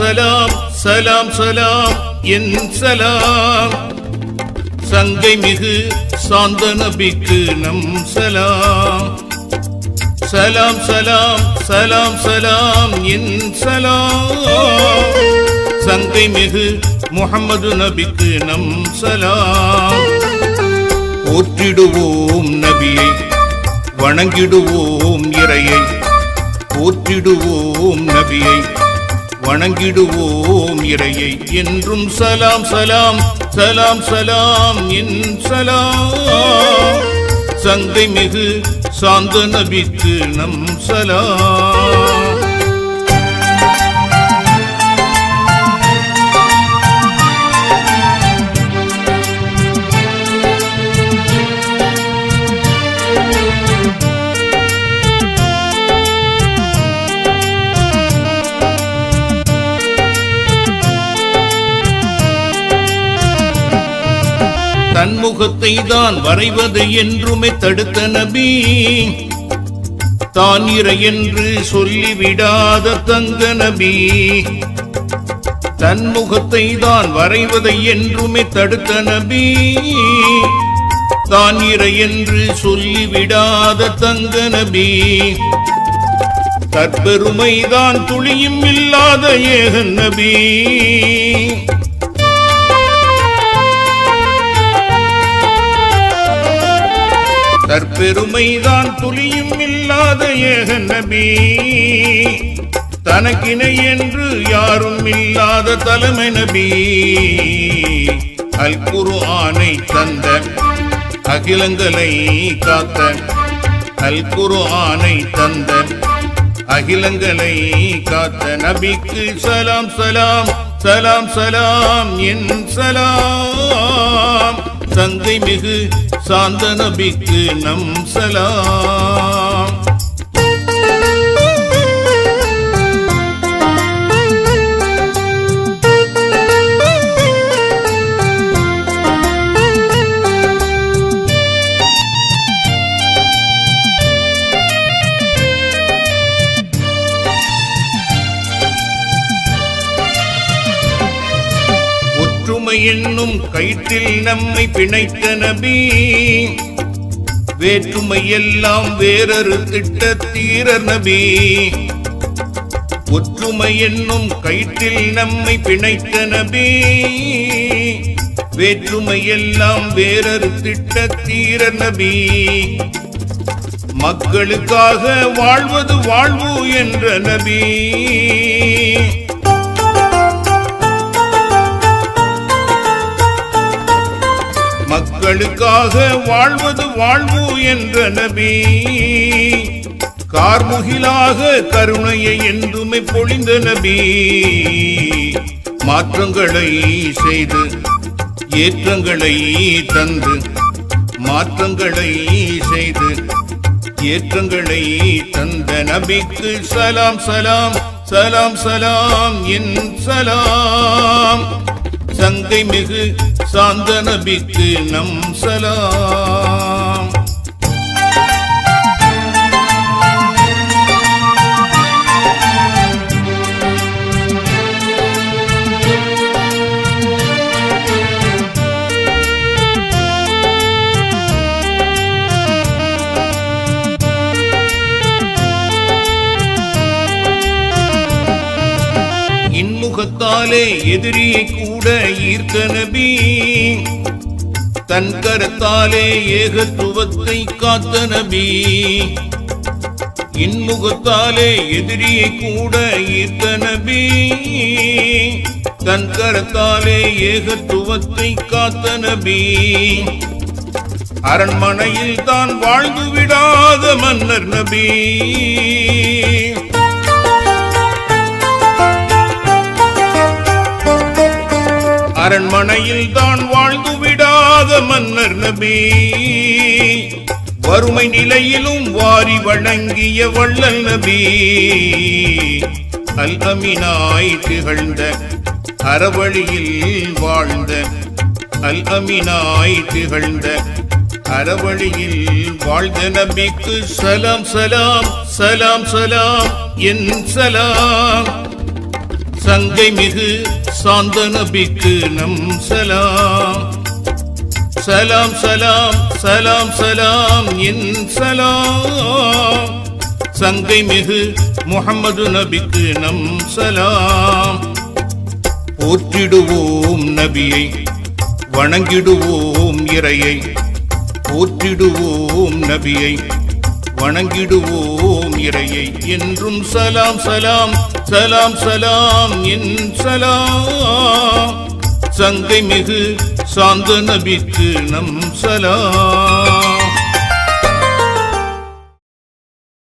சலாம் சலாம் சலாம் என் சலாம். சங்கை மிகு சாந்த நபிக்கு நம் சலாம். சலாம் சலாம் சலாம் சலாம் என் சலாம். சங்கை மிகு முகமது நபிக்கு நம் சலாம். போற்றிடுவோம் நபியை வணங்கிடுவோம் இறையை. போற்றிடுவோம் நபியை வணங்கிடுவோம் இறையை. என்றும் சலாம் சலாம் சலாம் சலாம் என் சலாம். சங்கை மிகு சாந்த நபித்து நம் சலாம். முகத்தை தான் வரைவது என்றுமே தடுத்த நபி. தான் இறை என்று சொல்லிவிடாத தங்க நபி. தன்முகத்தை தான் வரைவதை என்றுமே தடுத்த நபி. தான் இறை என்று சொல்லிவிடாத தங்க நபி. தற்பெருமைதான் துளியும் இல்லாத ஏகன் நபி. தற்பெருமைதான் துளியும் இல்லாத ஏக நபி தனக்கினை என்று யாரும் இல்லாத தலைமை நபி. அல் குரு ஆனை தந்த அகிலங்களை காத்த அல் குரு ஆனை தந்த அகிலங்களை காத்த நபிக்கு சலாம் சலாம் சலாம் சலாம் என் சலாம். தந்தை மிகு சாந்த நபிக்கு நம் சலாம் உண்மை என்னும் கயிற்றில் நம்மை பிணைத்த நபி. வேற்றுமை எல்லாம் வேறொரு திட்ட தீரர் நபி. ஒற்றுமை என்னும் கயிற்றில் நம்மை பிணைத்த நபி. வேற்றுமை எல்லாம் வேறொரு திட்ட தீரர் நபி. மக்களுக்காக வாழ்வது வாழ்வு என்ற நபி. மக்களுக்காக வாழ்வது வாழ்வு என்ற நபி கார்முகிலாக கருணையை என்றுமே பொழிந்த நபி மாற்றங்களை செய்து ஏற்றங்களை தந்து மாற்றங்களை செய்து ஏற்றங்களை தந்த நபிக்கு சலாம் சலாம் சலாம் சலாம் என் சலாம். சங்கை மிகு சாந்த நபிக்கு நம் சலாம். கரத்தாலே எதிரியை கூட ஈர்த்த நபி தன் கரத்தாலே ஏகத்துவத்தை காத்த நபி இன்முகத்தாலே எதிரியை கூட ஈர்த்த நபி தன் கரத்தாலே ஏகத்துவத்தை காத்த நபி அரண்மனையில் தான் வாழ்ந்து விடாத மன்னர் நபி. அரண்மனையில் தான் வாழ்ந்து விடாத மன்னர் நபி. வறுமை நிலையிலும் வாரி வழங்கிய வள்ளல் நபி. அல் அமினாய் திகழ்ந்த அறவழியில் வாழ்ந்த அல் அமினாய் திகழ்ந்த அறவழியில் வாழ்ந்த நபிக்கு சலாம் சலாம் சலாம் சலாம் என் சலாம். சங்கை மிகு சாந்த நபிக்கு நம் சலாம். சலாம் சலாம் சலாம் சலாம் என் சலாம். சங்கை மிகு முகமது நபிக்கு நம் சலாம். போற்றிடுவோம் நபியை வணங்கிடுவோம் இறையை. போற்றிடுவோம் நபியை வணங்கிடுவோம் இறையை என்றும் சலாம் சலாம் சலாம் சலாம் என் சலாம். சங்கை மிகு சாந்த நபிக்கு நம் சலாம்.